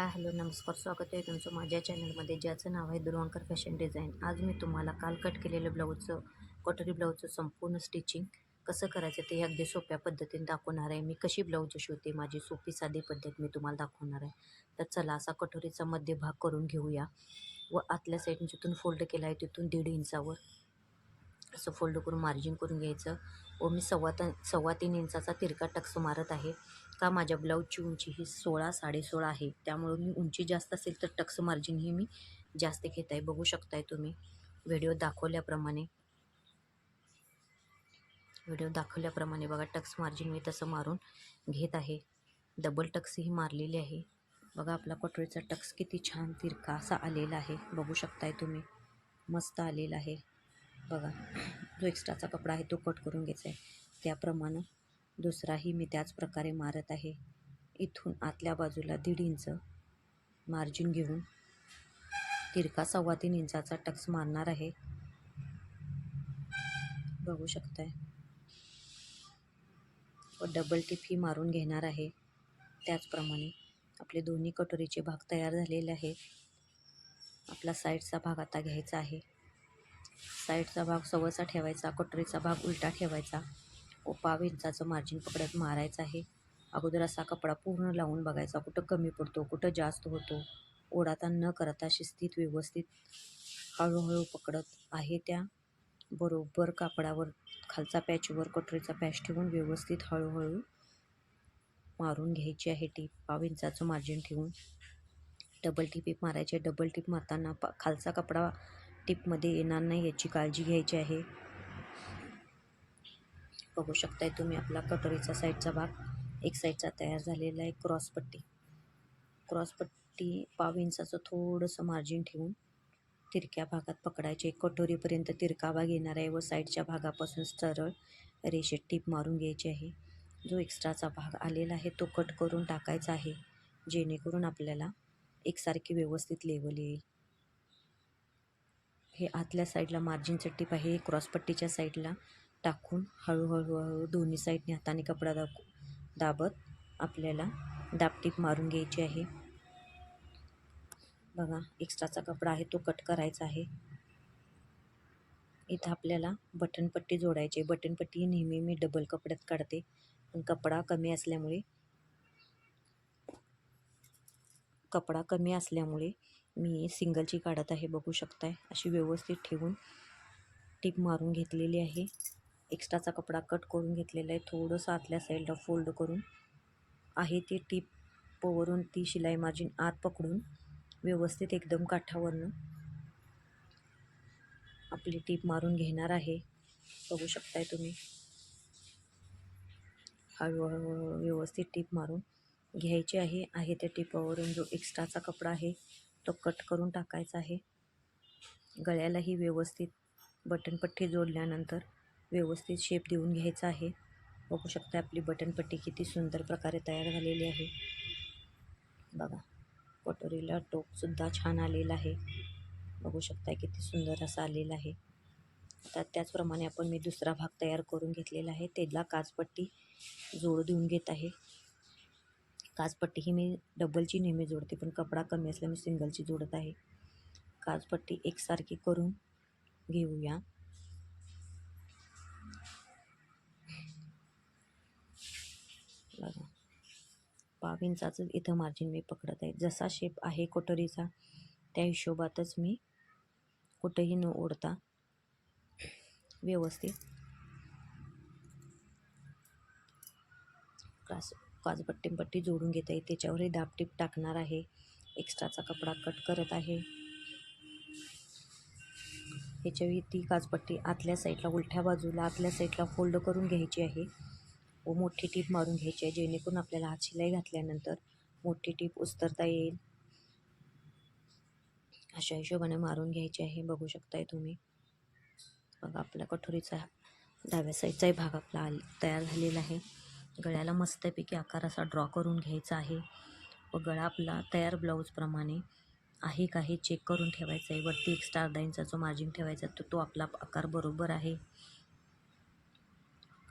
Hi hello नमस्कार स्वागत आहे तुमचं माझ्या चॅनलमध्ये ज्याचं नाव आहे दुर्वांकर फॅशन डिझाईन. आज मी तुम्हाला काल कट केलेलं ब्लाऊजचं कटोरी ब्लाऊजचं संपूर्ण स्टिचिंग कसं करायचं ते अगदी सोप्या पद्धतीने दाखवणार आहे. मी कशी ब्लाऊज शिवते माझी सोपी साधी पद्धत मी तुम्हाला दाखवणार आहे. तर चला असा कटोरीचा मध्य भाग करून घेऊया. व आतल्या साईडने जिथून फोल्ड केला आहे तिथून दीड इंचावर असं फोल्ड करून मार्जिन करून घ्यायचं. व मी सव्वा त सव्वा तीन इंचाचा तिरका टक्स मारत आहे. का माझ्या ब्लाऊजची उंची ही सोळा साडेसोळा आहे. त्यामुळं मी उंची जास्त असेल तर टक्स मार्जिन ही मी जास्त घेत आहे बघू शकताय तुम्ही. व्हिडिओ दाखवल्याप्रमाणे. व्हिडिओ दाखवल्याप्रमाणे बघा टक्स मार्जिन मी तसं मारून घेत आहे. डबल टक्स ही मारलेली आहे. बघा आपला कटोरीचा टक्स किती छान तिरका असा आलेला आहे. बघू शकताय तुम्ही. मस्त आलेला आहे. बघा जो एक्स्ट्राचा कपडा आहे तो कट करून घ्यायचा आहे. त्याप्रमाणे दुसराही मी त्याच प्रकारे मारत आहे. इथून आतल्या बाजूला दीड इंच मार्जिन घेऊन तिरका सव्वा तीन इंचाचा टक्स मारणार आहे. बघू शकताय. व डबल टिप ही मारून घेणार आहे. त्याचप्रमाणे आपले दोन्ही कटोरीचे भाग तयार झालेले आहेत. आपला साईडचा भाग आता घ्यायचा आहे. साईडचा भाग सवसा ठेवायचा कटोरीचा भाग उलटा ठेवायचा. पाव इंचाचं मार्जिन पकडत मारायचं आहे. अगोदर असा कपडा पूर्ण लावून बघायचा कुठं कमी पडतो कुठं जास्त होतो. ओढाता न करता शिस्तीत व्यवस्थित हळूहळू पकडत आहे त्या बरोबर कापडावर खालचा पॅचवर कटोरीचा पॅच ठेवून व्यवस्थित हळूहळू मारून घ्यायची आहे टीप पाव इंचाचं मार्जिन ठेवून डबल टिप मारायची आहे. डबल टिप मारताना पा खालचा कपडा टिपमध्ये येणार नाही याची काळजी घ्यायची आहे. बघू शकताय तुम्ही आपला कटोरीचा साईडचा भाग. एक साईडचा तयार झालेला आहे क्रॉसपट्टी क्रॉसपट्टी पाव इंचाचं थोडंसं मार्जिन ठेवून तिरक्या भागात पकडायचे. कटोरीपर्यंत तिरका भाग येणार आहे व साईडच्या भागापासून सरळ रेषेत टीप मारून घ्यायची आहे. जो एक्स्ट्राचा भाग आलेला आहे तो कट करून टाकायचा आहे जेणेकरून आपल्याला एकसारखी व्यवस्थित लेवल येईल. हे आतल्या साईडला मार्जिनचं टीप आहे क्रॉसपट्टीच्या साईडला टाकून हळूहळू हळू दोन्ही साईडने हाताने कपडा दाब दाबत आपल्याला दाबटीप मारून घ्यायची आहे. बघा एक्स्ट्राचा कपडा आहे तो कट करायचा आहे. इथं आपल्याला बटनपट्टी जोडायची बटनपट्टी नेहमी मी डबल कपड्यात काढते. पण कपडा कमी असल्यामुळे कपडा कमी असल्यामुळे मी सिंगलची काढत आहे बघू शकताय. अशी व्यवस्थित ठेवून टीप मारून घेतलेली आहे. एक्स्ट्राचा कपडा कट करून घेतलेला आहे. थोडंसं आतल्या साईडला फोल्ड करून. आहे ती टीपवरून ती शिलाई मार्जिन आत पकडून व्यवस्थित एकदम काठावरनं आपली टीप मारून घेणार आहे. बघू शकताय तुम्ही. हळूहळू व्यवस्थित टीप मारून घ्यायची आहे. आहे त्या टिपावरून जो एक्स्ट्राचा कपडा आहे तो कट करून टाकायचा आहे. गळ्यालाही व्यवस्थित बटनपट्टी जोडल्यानंतर व्यवस्थित शेप देऊन घ्यायचा आहे. बघू शकता आपली बटनपट्टी किती सुंदर प्रकारे तयार झालेली आहे. बघा कटोरीला टोपसुद्धा छान आलेला आहे. बघू शकता किती सुंदर असा आलेला आहे. आता त्याचप्रमाणे आपण मी दुसरा भाग तयार करून घेतलेला आहे. त्याला काचपट्टी जोड देऊन घेत आहे. काचपट्टी ही मी डबलची नेहमी जोडते पण कपडा कमी असल्यामुळे सिंगलची जोडत आहे. काचपट्टी एकसारखी करून घेऊया. पाव इंचाचं इथं मार्जिन मी पकडत आहे. जसा शेप आहे कोटरीचा त्या हिशोबातच मी कुठंही न ओढता व्यवस्थित कास काजपट्टीपट्टी जोडून घेत आहे त्याच्यावरही दाबटीप टाकणार आहे. एक्स्ट्राचा कपडा कट करत आहे. ह्याच्यावेळी ती काजपट्टी आतल्या साईडला उलट्या बाजूला आतल्या साईडला फोल्ड करून घ्यायची आहे. व मोठी टीप मारून घ्यायची आहे. जेणेकरून आपल्याला हात शिलाई घातल्यानंतर मोठी टीप उस्तरता येईल. अशा हिशोबाने मारून घ्यायची आहे. बघू शकताय तुम्ही. बघा आपल्या कठोरीचा डाव्या साईडचाही भाग आपला आल तयार झालेला आहे. गळ्याला मस्तपैकी आकार असा ड्रॉ करून घ्यायचा आहे. व गळा आपला तयार ब्लाऊजप्रमाणे आहे. का हे चेक करून ठेवायचं आहे. वरती एक स्टार अर्धा जो मार्जिन ठेवायचा तो तो आपला आकार बरोबर आहे.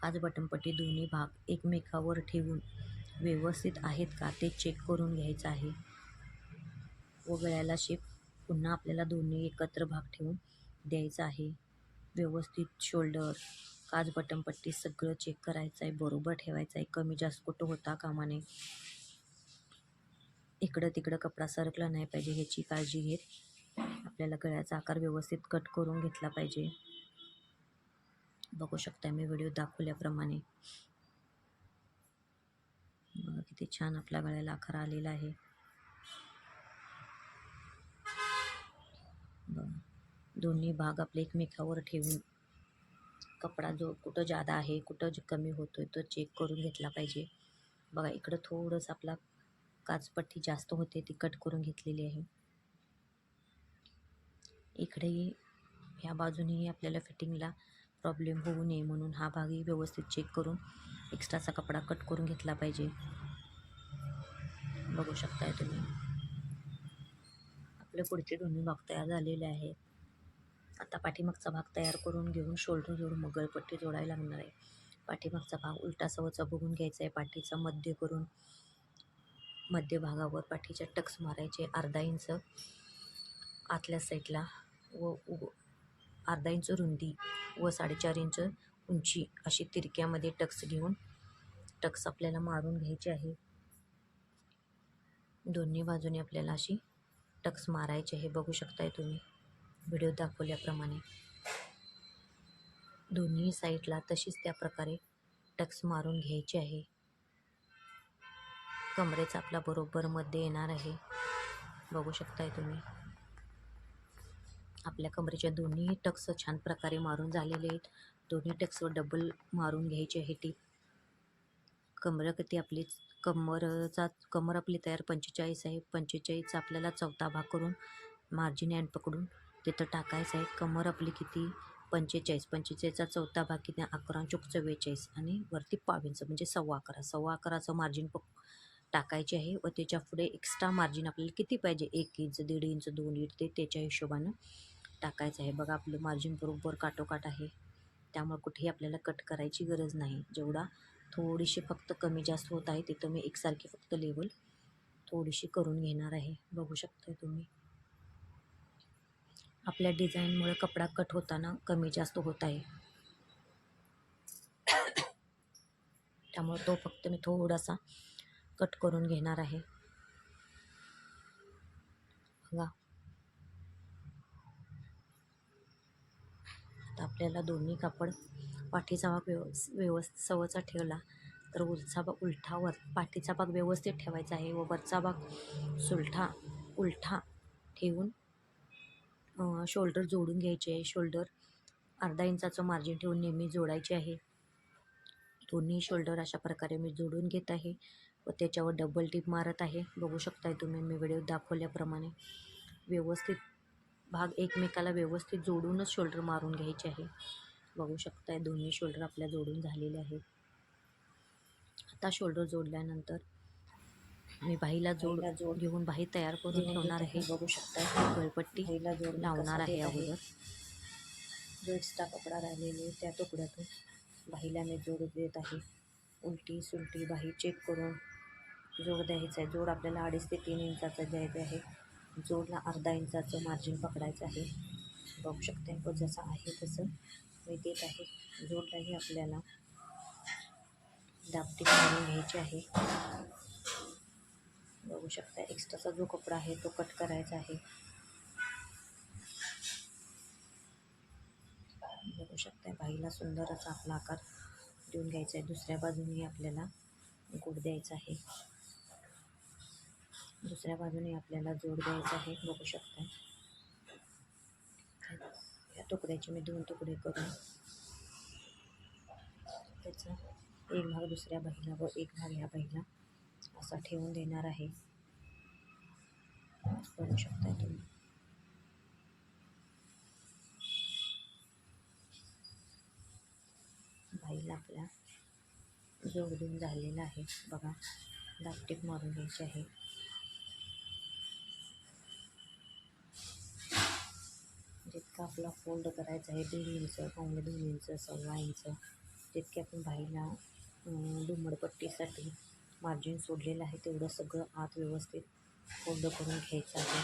आज बटमपट्टी दोन्ही भाग एकमेकावर ठेवून व्यवस्थित आहेत का ते चेक करून घ्यायचं आहे. व गळ्याला शेप पुन्हा आपल्याला दोन्ही एकत्र भाग ठेवून द्यायचा आहे. व्यवस्थित शोल्डर काज बटनपट्टी सगळं चेक करायचं आहे. बरोबर ठेवायचं आहे. कमी जास्त कुठं होता कामा नये. इकडं तिकडं कपडा सरकला नाही पाहिजे ह्याची काळजी घेत आपल्याला गळ्याचा आकार व्यवस्थित कट करून घेतला पाहिजे. बघू शकता मी व्हिडिओ दाखवल्याप्रमाणे. बघा किती छान आपल्या गळ्याला आकार आलेला आहे. दोन्ही भाग आपले एकमेकावर ठेवून कपडा जो कुठं जादा आहे कुठं जे कमी होतोय तो चेक करून घेतला पाहिजे. बघा इकडं थोडंसं आपला काचपट्टी जास्त होते ती कट करून घेतलेली आहे. इकडेही ह्या बाजूनेही आपल्याला फिटिंगला प्रॉब्लेम होऊ नये म्हणून हा भागही व्यवस्थित चेक करून एक्स्ट्राचा कपडा कट करून घेतला पाहिजे. बघू शकताय तुम्ही. आपले पुढचे दोन्ही भाग तयार झालेले आहेत. आता पाठीमागचा भाग तयार करून घेऊन शोल्डर जोडून मग जोडायला लागणार आहे. पाठीमागचा भाग उलटा सवचा बघून घ्यायचा आहे. पाठीचा मध्य करून मध्य भागावर पाठीच्या टक्स मारायचे अर्धा इंच आतल्या साईडला व उ अर्धा इंच रुंदी व साडेचार इंच उंची अशी तिरक्यामध्ये टक्स घेऊन टक्स आपल्याला मारून घ्यायचे आहे. दोन्ही बाजूने आपल्याला अशी टक्स मारायचे आहे. बघू शकताय तुम्ही. व्हिडिओ दाखवल्याप्रमाणे. दोन्ही साईडला तशीच त्या प्रकारे टक्स मारून घ्यायचे आहे. कमरेचा आपला बरोबर मध्ये येणार आहे. बघू शकताय तुम्ही. आपल्या कमरेच्या दोन्ही टक्स छान प्रकारे मारून झालेले आहेत. दोन्ही टक्सवर डबल मारून घ्यायचे आहे टीप कमर किती आपली कमरचा कमर आपली तयार पंचेचाळीस आहे. पंचेचाळीसचा आपल्याला चौथा भाग करून मार्जिन अँड पकडून तिथं टाकायचं आहे. कमर आपली किती? पंचेचाळीस. पंचेचाळीसचा चौथा भाग किती? अकरा चौक चव्वेचाळीस. आणि वरती पावींचं म्हणजे सव्वा अकरा. सव्वा अकराचं मार्जिन पक टाकायची आहे व त्याच्या पुढे एक्स्ट्रा मार्जिन आपल्याला किती पाहिजे? एक इंच दीड इंच दोन इंच ते त्याच्या हिशोबानं टाकायचं आहे. बघा आपलं मार्जिन बरोबर काटोकाट आहे. त्यामुळे कुठेही आपल्याला कट करायची गरज नाही. जेवढा थोडीशी फक्त कमी जास्त होत आहे तिथं मी एकसारखी फक्त लेवल थोडीशी करून घेणार आहे. बघू शकताय तुम्ही. आपल्या डिझाईनमुळे कपडा कट होताना कमी जास्त होत आहे. त्यामुळे तो फक्त मी थोडासा कट करून घेणार आहे. बघा. आता आपल्याला दोन्ही कापड पाठीचा भाग व्यवस् व्यवस्थित सवचा ठेवला तर उलचा भाग उलठावर पाठीचा भाग व्यवस्थित ठेवायचा आहे व वरचा भाग सुलठा उलठा ठेवून शोल्डर जोडून घ्यायचे आहे. शोल्डर अर्धा इंचाचं मार्जिन ठेवून नेहमी जोडायचे आहे. दोन्ही शोल्डर अशा प्रकारे मी जोडून घेत आहे. व त्याच्यावर डबल टिप मारत आहे. बघू शकताय तुम्ही मी व्हिडिओ दाखवल्याप्रमाणे. व्यवस्थित भाग एकमेकाला व्यवस्थित जोडूनच शोल्डर मारून घ्यायचे आहे. बघू शकताय दोन्ही शोल्डर आपल्या जोडून झालेले आहेत. आता शोल्डर जोडल्यानंतर मी बाहीला जोड जोड. घेऊन बाही तयार करून ठेवणार आहे. बघू शकताय. गळपट्टी जोड लावणार आहे अगोदर. एक्स्ट्रा कपडा राहिलेले त्या तुकड्यातून बाहीला मी जोड देत आहे. उलटी सुलटी बाही चेक करून जोड द्यायचा आहे. जोड आपल्याला अडीच ते तीन इंचाचं द्यायचं आहे. जोडला अर्धा इंचाचं मार्जिन पकडायचं आहे. बघू शकते आपण जसं आहे तसं मी देत आहे. जोडलाही आपल्याला दाबटी मारून घ्यायची आहे. बघू शकता एक्स्ट्राचा जो कपडा आहे तो कट करायचा आहे. बघू शकता बाईला सुंदर असा आपला आकार देऊन घ्यायचा आहे. दुसऱ्या बाजूने आपल्याला गुड द्यायचा आहे. दुसऱ्या बाजूने आपल्याला जोड द्यायचा आहे. बघू शकता या तुकड्याचे मी दोन तुकडे करून त्याचा एक भाग दुसऱ्या बहिला व एक भाग ह्या बाईला असा ठेवून देणार आहे. बघू शकता तुम्ही. बाईला आपल्या जोड देऊन झालेला आहे. बघा दापटीक मारून घ्यायची आहे. जितका आपला फोल्ड करायचा आहे दीड इंच पावणे दोन इंच सव्वा इंच आपण बाईला धुमडपट्टीसाठी मार्जिन सोडलेलं आहे. तेवढं सगळं आत व्यवस्थित फोल्ड करून घ्यायचं आहे.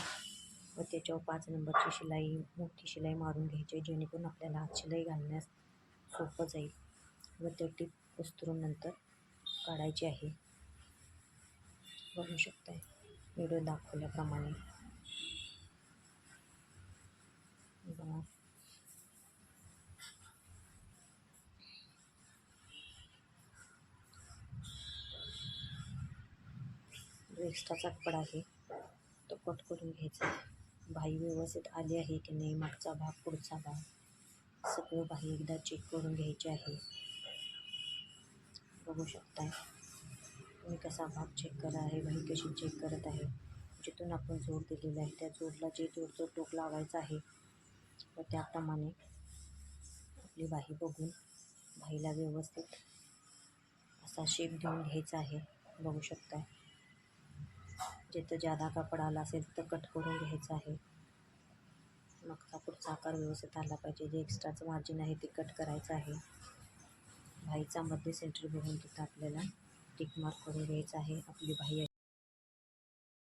व त्याच्यावर पाच नंबरची शिलाई मोठी शिलाई मारून घ्यायची आहे जेणेकरून आपल्याला आत शिलाई घालण्यास सोपं जाईल. व ते टीप उस्तरून नंतर काढायची आहे. बघू शकताय. व्हिडिओ दाखवल्याप्रमाणे. बघा जो एक्स्ट्राचा कपडा आहे. तो कट करून घ्यायचा. भाई व्यवस्थित आली आहे की नाही? मागचा भाग पुढचा भाग. सगळं बाई एकदा चेक करून घ्यायचे आहे. बघू शकताय. तुम्ही कसा भाग चेक करा आहे? भाई कशी चेक करत आहे? जिथून आपण जोड दिलेला आहे त्या जोडला जे जोडचं टोक लावायचं आहे व त्याप्रमाणे आपली बाही बघून बाहीला व्यवस्थित असा शेप देऊन घ्यायचा आहे. बघू शकताय. जिथं जादा कापड आला असेल तर कट करून घ्यायचं आहे. मागचा पुढचा आकार व्यवस्थित आला पाहिजे. जे एक्स्ट्राचं मार्जिन आहे ते कट करायचं आहे. भाईचा मध्ये सेंटर बघून तिथं आपल्याला टिक मार्क करून घ्यायचं आहे. आपली भाई